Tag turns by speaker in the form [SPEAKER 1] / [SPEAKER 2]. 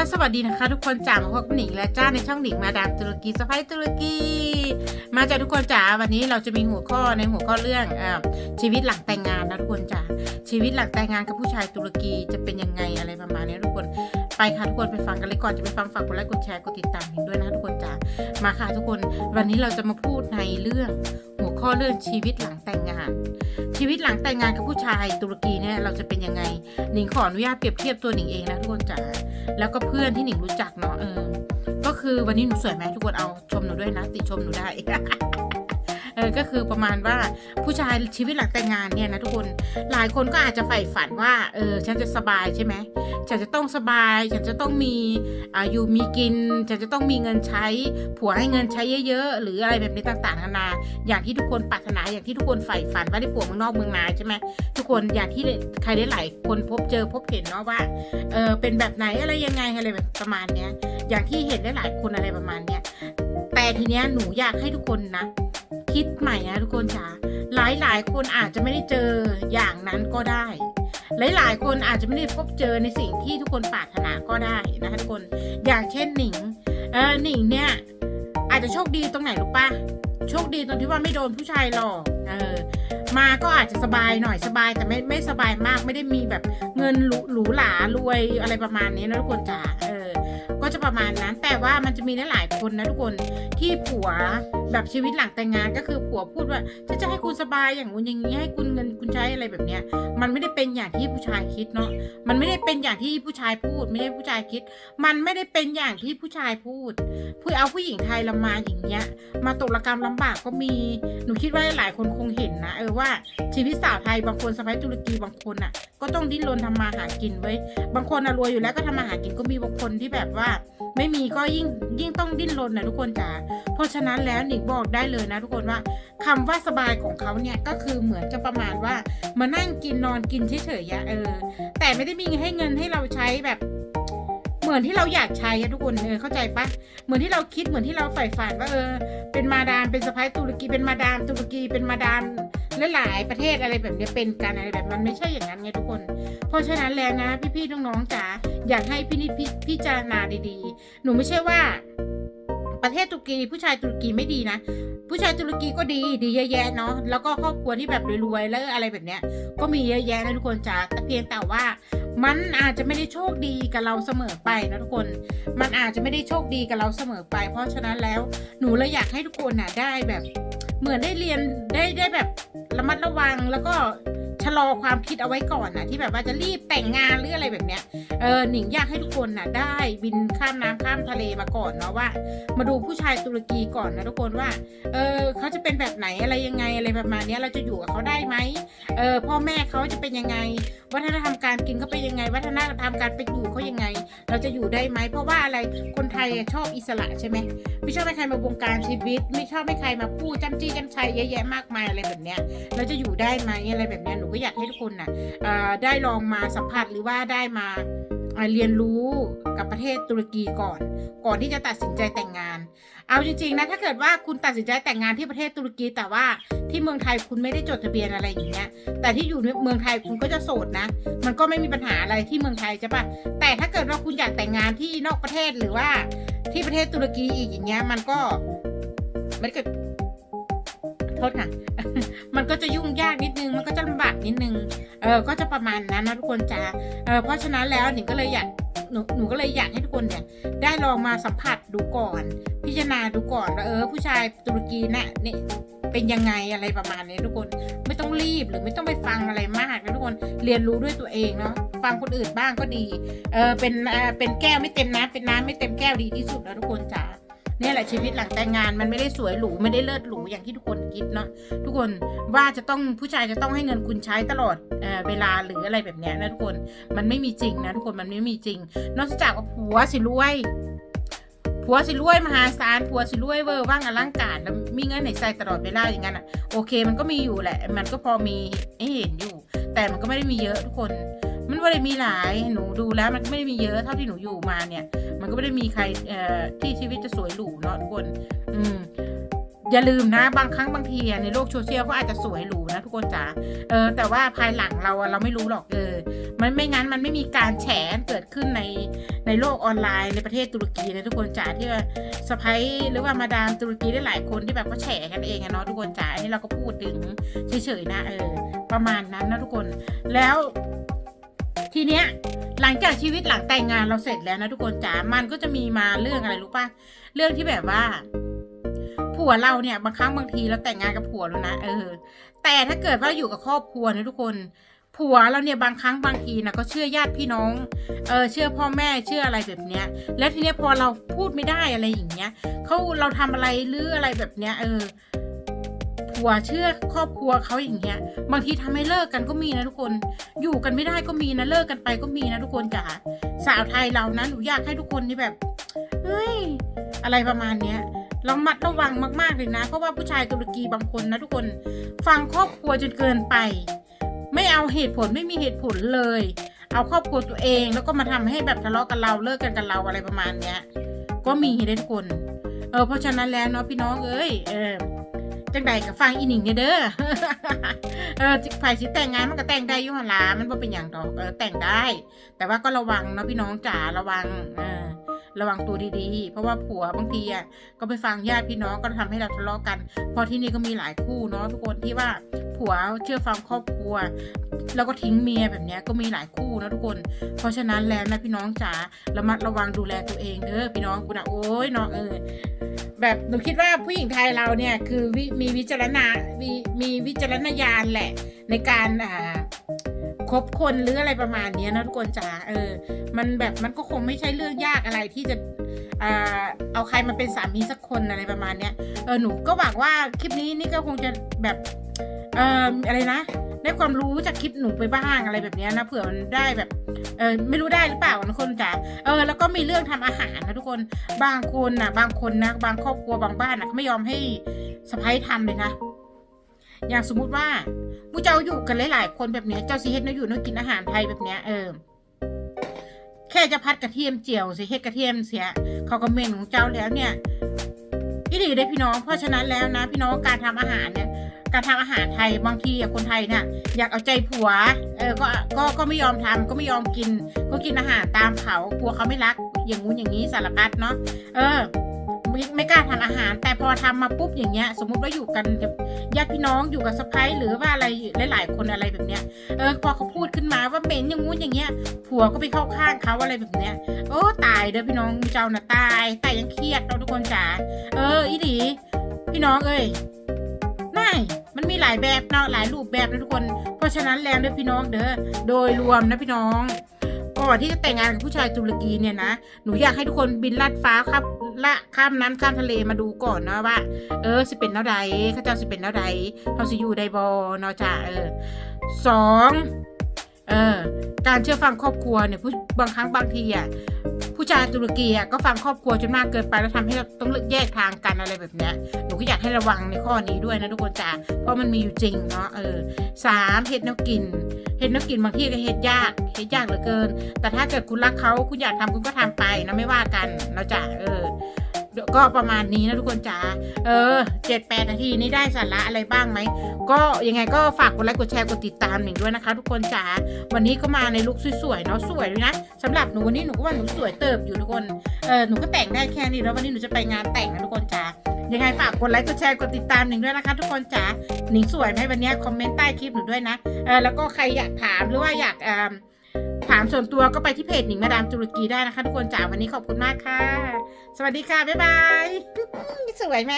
[SPEAKER 1] จ้าสวัสดีนะคะ ทุกคนจ๋ามาพบกับหนิงและจ้าในช่องหนิงมาดามตุรกีสไปตุรกี มาจากทุกคนจ๋าวันนี้เราจะมีหัวข้อในหัวข้อเรื่องอชีวิตหลังแต่งงานนะทุกคนจ๋าชีวิตหลังแต่งงานกับผู้ชายตุรกีจะเป็นยังไงอะไรประมาณนี้ทุกคนไปค่ะทุกคนไปฟังกันเลยก่อนจะไปฟังฝากกดไลค์กดแชร์กดติดตามหนิงด้วยนะทุกคนจ๋ามาค่ะทุกคนวันนี้เราจะมาพูดในเรื่อง ข้อเรื่องชีวิตหลังแต่งงาน ชีวิตหลังแต่งงานกับผู้ชายตุรกีเนี่ยเราจะเป็นยังไงหนิงขออนุญาตเปรียบเทียบตัวหนิงเองนะทุกคนจ๋าแล้วก็เพื่อนที่หนิงรู้จักเนาะเออก็คือวันนี้หนูสวยไหมทุกคนเอาชมหนูด้วยนะติชมหนูได้ เออก็คือประมาณว่าผู้ชายชีวิตหลังแต่งงานเนี่ยนะทุกคนหลายคนก็อาจจะใฝ่ฝันว่าเออฉันจะสบายใช่ไหมฉันจะต้องสบาย ฉันจะต้องมีอ่าอยู่มีกิน ฉันจะต้องมีเงินใช้ ผัวให้เงินใช้เยอะๆ หรืออะไรแบบนี้ต่างๆนานาอย่างที่ทุกคนปรารถนาอย่างที่ทุกคนใฝ่ฝันว่าได้ผัวเมืองนอกเมืองนาใช่ไหมทุกคนอย่างที่ใครได้หลายคนพบเจอพบเห็นเนาะว่าเออเป็นแบบไหนอะไรยังไงอะไรแบบประมาณเนี้ยอย่างที่เห็นได้หลายคนอะไรประมาณเนี้ยแต่ทีเนี้ยหนูอยากให้ทุกคนนะ คิดใหม่นะทุกคนจ๋าหลายหลายคนอาจจะไม่ได้เจออย่างนั้นก็ได้ หลายหลายคนอาจจะไม่ได้พบเจอในสิ่งที่ทุกคนปรารถนาก็ได้นะคะทุกคน อย่างเช่นหนิง เออหนิงเนี่ย อาจจะโชคดีตรงไหนรู้ปะโชคดีตรงที่ว่าไม่โดนผู้ชายหลอกเออมาก็อาจจะสบายหน่อยสบายแต่ไม่ไม่สบายมากไม่ได้มีแบบเงินหรูหรูหรารวยอะไรประมาณนี้นะทุกคนจ๋าเออ ก็จะประมาณนั้นแต่ว่ามันจะมีหลายๆคนนะทุกคนที่ผัว แบบชีวิตหลังแต่งงานก็คือผัวพูดว่าฉันจะให้คุณสบายอย่างงู้นอย่างนี้ให้คุณเงินคุณใช้อะไรแบบเนี้ย มันไม่ได้เป็นอย่างที่ผู้ชายคิดเนาะมันไม่ได้เป็นอย่างที่ผู้ชายพูด ไม่ได้ผู้ชายคิด มันไม่ได้เป็นอย่างที่ผู้ชายพูดผู้เอาผู้หญิงไทยเรามาอย่างเงี้ย มาตกระกรรมลำบากก็มีหนูคิดว่าหลายคนคงเห็นนะเออว่าชีวิตสาวไทยบางคนสะพ้ายตุรกีบางคนอะ ก็ต้องดิ้นรนทำมาหากินไว้บางคนอะรวยอยู่แล้วก็ทำมาหากินก็มีบางคนที่แบบว่า ไม่มีก็ยิ่งยิ่งต้องดิ้นรนนะทุกคนจ๋าเพราะฉะนั้นแล้วหนิงบอกได้เลยนะ ทุกคนว่าคำว่าสบายของเขาเนี่ยก็คือเหมือนจะประมาณว่ามานั่งกินนอนกินเฉยๆอะเออ แต่ไม่ได้มีให้เงินให้เราใช้แบบเหมือนที่เราอยากใช้ทุกคนเออเข้าใจปะเหมือนที่เราคิดเหมือนที่เราใฝ่ฝันว่าเออ เป็นมาดามเป็นสะพ้ายตุรกีเป็นมาดามตุรกีเป็นมาดาม และหลายประเทศอะไรแบบนี้เป็นกันอะไรแบบมันไม่ใช่อย่างนั้นไงทุกคน เพราะฉะนั้นแล้วนะ พี่ๆน้องๆจ๋าอยากให้พี่นิดพี่พิจารณาดีๆ หนูไม่ใช่ว่า ประเทศตุรกีผู้ชายตุรกีไม่ดีนะผู้ชายตุรกีก็ดีดีเยอะแยะเนาะแล้วก็ครอบครัวที่แบบรวยๆแล้วอะไรแบบเนี้ย ก็มีเยอะแยะนะทุกคนจ๋าแต่เพียงแต่ว่า มันอาจจะไม่ได้โชคดีกับเราเสมอไปนะทุกคน มันอาจจะไม่ได้โชคดีกับเราเสมอไป เพราะฉะนั้นแล้วหนูเลยอยากให้ทุกคนน่ะได้แบบ เหมือนได้เรียนได้ได้แบบ ระมัดระวังแล้วก็ ชะลอความคิดเอาไว้ก่อนนะที่แบบว่าจะรีบแต่งงานหรืออะไรแบบเนี้ยเออหนิงอยากให้ทุกคนนะได้บินข้ามน้ำข้ามทะเลมาก่อนเนาะว่า มาดูผู้ชายตุรกีก่อนนะทุกคนว่าเออเขาจะเป็นแบบไหนอะไรยังไงอะไรประมาณเนี้ยเราจะอยู่กับเขาได้ไหมเออพ่อแม่เขาจะเป็นยังไง วัฒนธรรมการกินเขาเป็นยังไง วัฒนธรรมการเป็นอยู่เขายังไง เราจะอยู่ได้ไหมเพราะว่าอะไรคนไทยชอบอิสระใช่ไหมไม่ชอบให้ใครมาบงการชีวิต ไม่ชอบให้ใครมาพูดจ้ำจี้จ้ำชัยเยอะแยะมากมายอะไรแบบเนี้ยเราจะอยู่ได้ไหมอะไรแบบเนี้ยหนูก็อยากให้ทุกคนน่ะเอ่อได้ลองมาสัมผัสหรือว่าได้มาเรียนรู้กับประเทศตุรกีก่อน ก่อนที่จะตัดสินใจแต่งงาน เอาจริงๆนะถ้าเกิดว่าคุณตัดสินใจแต่งงานที่ประเทศตุรกี แต่ว่าที่เมืองไทยคุณไม่ได้จดทะเบียนอะไรอย่างเงี้ยแต่ที่อยู่ในเมืองไทยคุณก็จะโสดนะ มันก็ไม่มีปัญหาอะไรที่เมืองไทยใช่ปะแต่ถ้าเกิดว่าคุณอยากแต่งงานที่นอกประเทศหรือว่าที่ประเทศตุรกีอีกอย่างเงี้ยมันก็มันก็โทษค่ะ ก็จะยุ่งยากนิดนึง มันก็จะลำบากนิดนึง เออก็จะประมาณนั้นนะทุกคนจ้าเออเพราะฉะนั้นแล้วหนิงก็เลยอยากหนูหนูก็เลยอยากให้ทุกคนเนี่ยได้ลองมาสัมผัสดูก่อน พิจารณาดูก่อนว่าเออ ผู้ชายตุรกีน่ะนี่เป็นยังไงอะไรประมาณนี้ทุกคนไม่ต้องรีบหรือไม่ต้องไปฟังอะไรมากนะทุกคนเรียนรู้ด้วยตัวเองเนาะฟังคนอื่นบ้างก็ดีเออเป็นเอ่อเป็นแก้วไม่เต็มน้ำเป็นน้ำไม่เต็มแก้วดีที่สุดแล้วทุกคนจ้า นี่แหละชีวิตหลังแต่งงานมันไม่ได้สวยหรูไม่ได้เลิศหรูอย่างที่ทุกคนคิดเนาะทุกคนว่าจะต้องผู้ชายจะต้องให้เงินคุณใช้ตลอดเอเวลาหรืออะไรแบบนี้นะทุกคนมันไม่มีจริงนะทุกคนมันไม่มีจริง นอกจากว่าผัวสิรวยผัวสิรวยมหาศาลผัวสิรวยเวอร์ว่างอลังการแล้วมีเงินในใส่ตลอดเวลาอย่างนั้นอะโอเคมันก็มีอยู่แหละ มันก็พอมีให้เห็นอยู่ แต่มันก็ไม่ได้มีเยอะทุกคน มันไม่ได้มีหลายหนูดูแล้วมันก็ไม่ได้มีเยอะเท่าที่หนูอยู่มาเนี่ย มันก็ไม่ได้มีใครเอ่อที่ชีวิตจะสวยหรูเนาะทุกคนอืมอย่าลืมนะบางครั้งบางทีในโลกโซเชียลก็อาจจะสวยหรูนะทุกคนจ๋าเออแต่ว่าภายหลังเราอะเราไม่รู้หรอกเออมันไม่งั้นมันไม่มีการแฉเกิดขึ้นในในโลกออนไลน์ในประเทศตุรกีนะทุกคนจ๋าที่ว่าสะพ้ยหรือว่ามาดามตุรกีได้หลายคนที่แบบว่าแฉกันเองอะเนาะทุกคนจ๋าอันนี้เราก็พูดถึงเฉยๆนะเออประมาณนั้นนะทุกคนแล้ว ทีเนี้ยหลังจากชีวิตหลังแต่งงานเราเสร็จแล้วนะทุกคนจ๋า มันก็จะมีมาเรื่องอะไรรู้ป่ะ เรื่องที่แบบว่า ผัวเราเนี่ยบางครั้งบางทีเราแต่งงานกับผัวแล้วนะเออ แต่ถ้าเกิดว่าอยู่กับครอบครัวนะทุกคน ผัวเราเนี่ยบางครั้งบางทีนะก็เชื่อญาติพี่น้อง เออเชื่อพ่อแม่เชื่ออะไรแบบเนี้ย แล้วทีเนี้ยพอเราพูดไม่ได้อะไรอย่างเงี้ยเขาเราทำอะไรหรืออะไรแบบเนี้ย เออ ผัวเชื่อครอบครัวเขาอย่างเงี้ย บางทีทำให้เลิกกันก็มีนะทุกคน อยู่กันไม่ได้ก็มีนะเลิกกันไปก็มีนะทุกคนจ๋าสาวไทยเรานะหนูอยากให้ทุกคนที่แบบเฮ้ยอะไรประมาณเนี้ยลองมัดระวังมากๆเลยนะ เพราะว่าผู้ชายตุรกีบางคนนะทุกคนฟังครอบครัวจนเกินไป ไม่เอาเหตุผลไม่มีเหตุผลเลย เอาครอบครัวตัวเองแล้วก็มาทำให้แบบทะเลาะกันเราเลิกกันกันเราอะไรประมาณเนี้ย ก็มีได้ทุกคน เออเพราะฉะนั้นแล้วเนาะพี่น้องเอ้ยเออ จังใดกับฟังอีหนิงเนี่ยเด้อ เออฝ่ายสิแต่งงานมันก็แต่งได้ยุ่หันลามันบ่เป็นอย่างดอกเออแต่งได้ แต่ว่าก็ระวังเนาะพี่น้องจ๋าระวังเออระวังตัวดีๆ เพราะว่าผัวบางทีอะก็ไปฟังญาติพี่น้องก็ทำให้เราทะเลาะกันพราะที่นี่ก็มีหลายคู่เนาะทุกคนที่ว่าผัวเชื่อฟังครอบครัว แล้วก็ทิ้งเมียแบบนี้ก็มีหลายคู่นะทุกคน เพราะฉะนั้นแล้วนะพี่น้องจ๋าระมัดระวังดูแลตัวเองเด้อพี่น้องกูนะโอ้ยเนาะเออ แบบหนูคิดว่าผู้หญิงไทยเราเนี่ยคือวมีวิจารณามีมีวิจารณญาณแหละ ในการอ่าคบคนหรืออะไรประมาณนี้นะทุกคนจ๋าเออ มันแบบมันก็คงไม่ใช่เรื่องยากอะไรที่จะอเอาใครมาเป็นสามีสักคนอะไรประมาณเนี้ยเออหนูก็หวังว่าคลิปนี้นี่ก็คงจะแบบเอออะไรนะ ได้ความรู้จากคลิปหนูไปบ้างอะไรแบบนี้นะเผื่อมันได้แบบเออไม่รู้ได้หรือเปล่านะคนจ๋าเออแล้วก็มีเรื่องทำอาหารนะทุกคนบางคนนะบางคนนะบางครอบครัวบางบ้านนะไม่ยอมให้สะพ้ายทำเลยนะอย่างสมมุติว่าผู้เจ้าอยู่กันหลายๆคนแบบเนี้ยเจ้าสิเฮ็ดเนื้ออยู่เนื้อกินอาหารไทยแบบเนี้ยเออแค่จะพัดกระเทียมเจียวสิเฮ็ดกระเทียมเสียเขาก็เมนของเจ้าแล้วเนี่ยที่ดีได้พี่น้องเพราะฉะนั้นแล้วนะ พี่น้องการทำอาหารเนี่ย การทำอาหารไทยบางทีคนไทยเนี่ยอยากเอาใจผัวเออก็ก็ก็ไม่ยอมทำก็ไม่ยอมกิน ก็กินอาหารตามเขากลัวเขาไม่รักอย่างงู้นอย่างนี้สารพัดเนาะเออไม่กล้าทำอาหาร แต่พอทำมาปุ๊บอย่างเงี้ย สมมุติว่าอยู่กันกับญาติพี่น้องอยู่กับสะพ้ายหรือว่าอะไรหลาย ๆ คนอะไรแบบเนี้ยเออพอเขาพูดขึ้นมาว่าเหม็นอย่างงู้นอย่างเงี้ยผัวก็ไปเข้าข้างเขาอะไรแบบเนี้ยโอ้ตายเด้อพี่น้องเจ้าน่ะตายแต่ยังเครียดเราทุกคนจ๋าเอออีดีพี่น้องเอ้ย หลายแบบเนาะหลายรูปแบบนะทุกคน เพราะฉะนั้นแล้วเด้อพี่น้องเด้อโดยรวมนะพี่น้องก่อนที่จะแต่งงานกับผู้ชายตุรกีเนี่ยนะหนูอยากให้ทุกคนบินลัดฟ้าครับละข้ามน้ำข้ามทะเลมาดูก่อนนะว่า เออสิเป็นแนวใดเขาเจ้าสิเป็นแนวใดเขาสิอยู่ใดบอเนาะจ้าเออสองเออการเชื่อฟังครอบครัวเนี่ยผู้บางครั้งบางทีอะ ผู้ชายตุรกีอะก็ฟังครอบครัวจนมากเกินไปแล้วทำให้เราต้องเลือกแยกทางกันอะไรแบบเนี้ยหนูก็อยากให้ระวังในข้อนี้ด้วยนะทุกคนจ้าเพราะมันมีอยู่จริงเนาะเออสามเห็ดแนวกินเห็ดแนวกินบางที่ก็เห็ดยากเห็ดยากเหลือเกิน แต่ถ้าเกิดคุณรักเขาคุณอยากทำคุณก็ทำไปนะไม่ว่ากันเนาะจ้าเออ ก็ประมาณนี้นะทุกคนจ๋า เออเจ็ดแปดนาทีนี้ได้สาระอะไรบ้างไหม ก็ยังไงก็ฝากกดไลค์กดแชร์กดติดตามหนิงด้วยนะคะ ทุกคนจ๋า วันนี้ก็มาในลุคสวยๆเนาะสวยเลยนะสำหรับหนูวันนี้หนูก็ว่าหนูสวยเติบอยู่ทุกคน เออหนูก็แต่งได้แค่นี้แล้ววันนี้หนูจะไปงานแต่งนะทุกคนจ๋า ยังไงฝากกดไลค์กดแชร์กดติดตามหนิงด้วยนะคะ ทุกคนจ๋า หนิงสวยไหมวันนี้คอมเมนต์ใต้คลิปหนูด้วยนะ เออแล้วก็ใครอยากถามหรือว่าอยากเอ่อ ถามส่วนตัวก็ไปที่เพจหนิงมาดามจุรกีได้นะคะทุกคนจ๋าวันนี้ขอบคุณมากค่ะ สวัสดีค่ะ บ๊ายบาย สวยไหม